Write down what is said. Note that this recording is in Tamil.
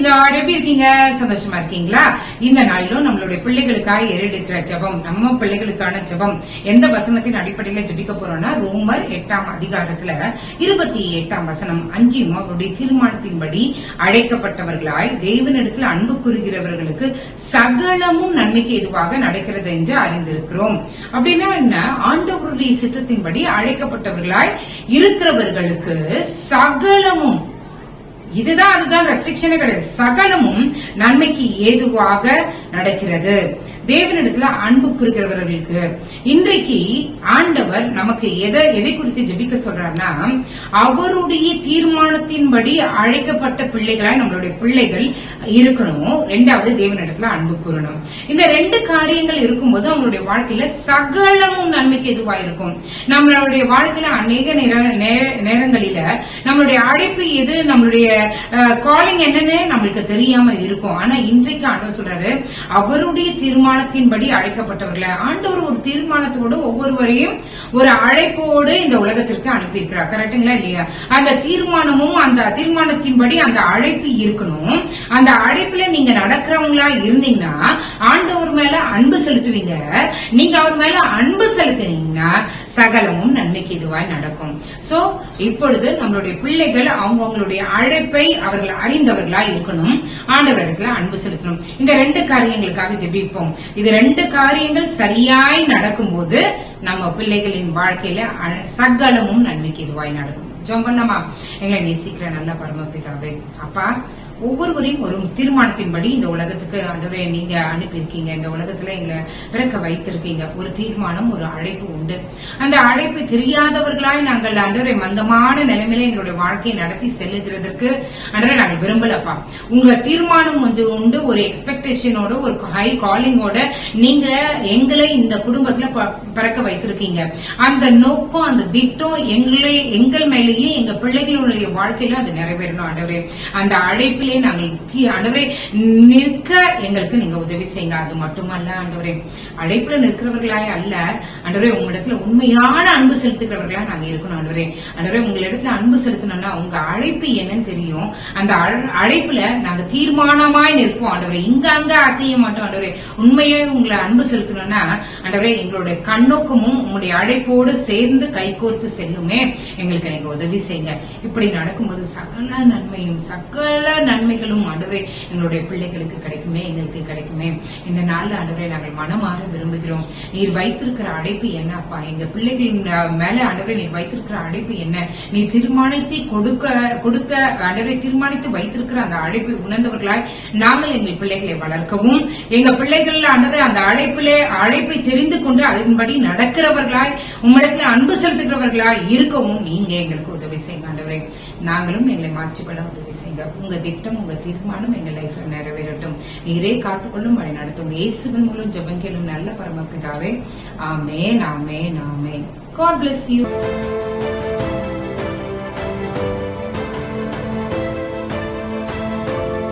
எப்படி இருக்கீங்க? சந்தோஷமா இருக்கீங்களா? இந்த நாளிலும் நம்மளுடைய பிள்ளைகளுக்காக ஏறெடுக்கிற ஜெபம் நம்ம பிள்ளைகளுக்கான ஜெபம் எந்த வசனத்தின் அடிப்படையில ஜெபிக்க போறோம்னா ரோமர் எட்டாம் அதிகாரத்துல இருபத்தி எட்டாம் வசனம் அஞ்சும் அவருடைய தீர்மானத்தின்படி அழைக்கப்பட்டவர்களாய் தேவனிடத்தில் அன்பு கூறுகிறவர்களுக்கு சகலமும் நன்மைக்கு எதுவாக நடக்கிறது என்று அறிந்திருக்கிறோம். அப்படின்னா என்ன? ஆண்டவருடைய சித்தத்தின்படி அழைக்கப்பட்டவர்களாய் இருக்கிறவர்களுக்கு சகலமும் இதுதான் அதுதான் ரெஸ்ட்ரிக்ஷனே கிடையாது. சகலமும் நன்மைக்கு ஏதுவாக நடக்கிறது. தேவனிடத்துல அன்பு குறிக்கிறவர்களுக்கு இன்றைக்கு ஆண்டவர் நமக்கு எதை எதை குறித்து ஜபிக்க சொல்றாருன்னா அவருடைய தீர்மானத்தின்படி அழைக்கப்பட்ட பிள்ளைகளாய் நம்மளுடைய பிள்ளைகள் இருக்கணும். ரெண்டாவது தேவனிடத்துல அன்பு கூறணும். இந்த ரெண்டு காரியங்கள் இருக்கும்போது அவங்களுடைய வாழ்க்கையில சகலமும் நன்மைக்கு எதுவா இருக்கும் நம்மளுடைய வாழ்க்கையில அநேக நேர- நேரங்களில நம்மளுடைய அழைப்பு எது நம்மளுடைய காலிங் என்னன்னு நம்மளுக்கு தெரியாம இருக்கும். ஆனா இன்றைக்கு ஆண்டவர் சொல்றாரு அவருடைய தீர்மானம் தீர்மானத்தின்படி அழைக்கப்பட்டவர்களை. ஆண்டவர் ஒரு தீர்மானத்தோடு ஒவ்வொருவரையும் ஒரு அழைப்போடு இந்த உலகத்திற்கு அனுப்பியிருக்கிறார். கரெக்டுங்களா இல்லையா? அந்த தீர்மானமும் அந்த தீர்மானத்தின்படி அந்த அழைப்பு இருக்கணும். அந்த அழைப்புல நீங்க நடக்கிறவங்களா இருந்தீங்கன்னா ஆண்டவர் மேல அன்பு செலுத்துவீங்க. நீங்க அவர் மேல அன்பு செலுத்துனீங்கன்னா சகலமும் நன்மைக்கு இதுவாய் நடக்கும். சோ இப்பொழுது நம்மளுடைய பிள்ளைகள் அவங்கவுங்களுடைய அழைப்பை அவர்கள் அறிந்தவர்களா இருக்கணும். ஆண்டவரிடத்துல அன்பு செலுத்தணும். இந்த ரெண்டு காரியங்களுக்காக ஜெபிப்போம். இது ரெண்டு காரியங்கள் சரியாய் நடக்கும்போது நம்ம பிள்ளைகளின் வாழ்க்கையில அ- சகலமும் நன்மைக்கு இதுவாய் நடக்கும் ஜெபம் எங்களை நேசிக்கிற நல்ல பரமபிதாவே அப்பா ஒவ்வொருவரையும் ஒரு தீர்மானத்தின்படி இந்த உலகத்துக்கு ஆண்டவரே நீங்க அனுப்பியிருக்கீங்க. இந்த உலகத்துல எங்களை பிறக்க வைத்திருக்கீங்க. ஒரு தீர்மானம் ஒரு அழைப்பு உண்டு. அந்த அழைப்பு தெரியாதவர்களாய் நாங்கள் ஆண்டவரை மந்தமான நிலைமையில எங்களுடைய வாழ்க்கையை நடத்தி செல்லுகிறதுக்கு ஆண்டவரை நாங்கள் விரும்பலப்பா. உங்க தீர்மானம் வந்து உண்டு. ஒரு எக்ஸ்பெக்டேஷனோட ஒரு ஹை காலிங்கோட நீங்க எங்களை இந்த குடும்பத்துல ப- பிறக்க வைத்திருக்கீங்க. அந்த நோக்கம் அந்த திட்டம் எங்களை எங்கள் மேலேயே எங்க பிள்ளைகளுடைய வாழ்க்கையில அது நிறைவேறணும் ஆண்டவரே. அந்த அழைப்பிலே நாங்கள் ஆண்டவரே நிற்க எங்களுக்கு நீங்க உதவி செய்யுங்க. அது மட்டுமல்ல ஆண்டவரே. அழைப்புல நிற்கிறவர்களாய் அல்ல ஆண்டவரே உங்களிடத்துல உண்மையான அன்பு செலுத்துகிறவர்களா நாங்க இருக்கணும் ஆண்டவரே. ஆண்டவரே உங்களிடத்துல அன்பு செலுத்தணும்னா உங்க அழைப்பு என்னன்னு தெரியும். அந்த அழைப்புல நாங்க தீர்மானமாய் நிற்போம் ஆண்டவரே. இங்க அங்க அசைய மாட்டோம் ஆண்டவரே. உண்மையே உங்களை அன்பு செலுத்தணும்னா ஆண்டவரே எங்களுடைய கண்ணோக்கம் கண்ணோக்கமும் உங்களுடைய அழைப்போடு சேர்ந்து கைகோர்த்து செல்லுமே. எங்களுக்கு நீங்க உதவி செய்யுங்க. இப்படி நடக்கும்போது சகல நன்மையும் சகல நன்மைகளும் ஆண்டவரே எங்களுடைய பிள்ளைகளுக்கு கிடைக்குமே எங்களுக்கு கிடைக்குமே. இந்த நாள்ல ஆண்டவரே நாங்கள் மனமாற விரும்புகிறோம். நீர் வைத்திருக்கிற அழைப்பு என்ன அப்பா? எங்க பிள்ளைகளின் மேல ஆண்டவரே நீர் வைத்திருக்கிற அழைப்பு என்ன? நீ தீர்மானித்து கொடுக்க கொடுத்த ஆண்டவரை தீர்மானித்து வைத்திருக்கிற அந்த அழைப்பை உணர்ந்தவர்களாய் நாங்கள் எங்கள் பிள்ளைகளை வளர்க்கவும். எங்க பிள்ளைகள் ஆண்டவரே அந்த அழைப்பிலே அழைப்பை தெரிந்து கொண்டு அதன்படி நடக்கிறவர்களாய் உம்மிடத்தில் அன்பு செலுத்துகிறவர்களாய் இருக்கவும் நீங்க எங்களுக்கு உதவி செய்யுங்க ஆண்டவரே. நாங்களும் எங்களை மாற்றிப்பட உதவி செய்யுங்க. உங்க திட்டம் உங்க தீர்மானம் எங்க லைஃப்ல நிறைவேறட்டும். நீரே காத்துக்கொள்ளும் வழி நடத்தும். இயேசுவின் மூலம் ஜெபங்கேளும் நல்ல பரமபிதாவே. ஆமேன் ஆமேன் ஆமேன். God bless you